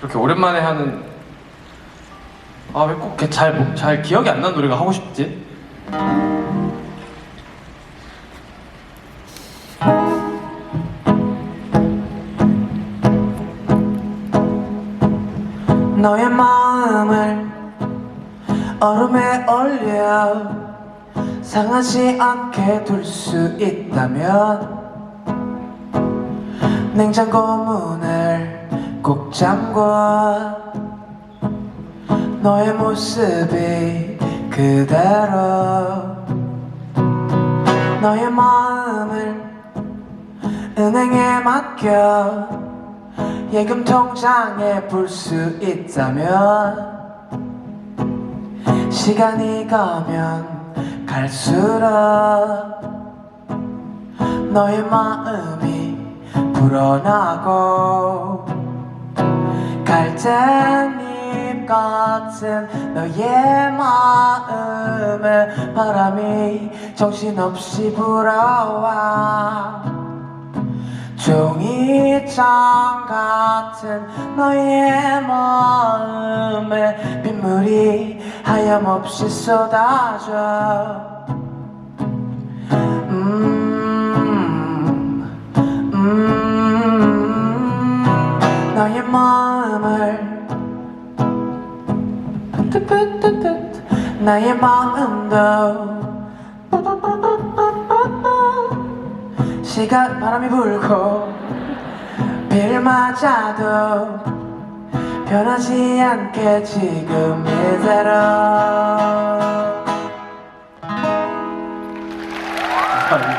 이렇게 오랜만에 하는 아 왜 꼭 잘 잘 기억이 안 나는 노래가 하고 싶지? 너의 마음을 얼음에 올려 상하지 않게 둘 수 있다면 냉장고 문을 꼭 잠궈. 너의 모습이 그대로. 너의 마음을 은행에 맡겨. 예금 통장에 불수 있다면 시간이 가면 갈수록 너의 마음이 불어나고 갈대잎 같은 너의 마음에 바람이 정신없이 불어와 종이장 같은 너의 마음에 빗물이 하염없이 쏟아져. 음, 너의 마음을. 뜨뜻뜨뜻 나의 마음도. 시간 바람이 불고 비를 맞아도 변하지 않게 지금 이대로. 아니,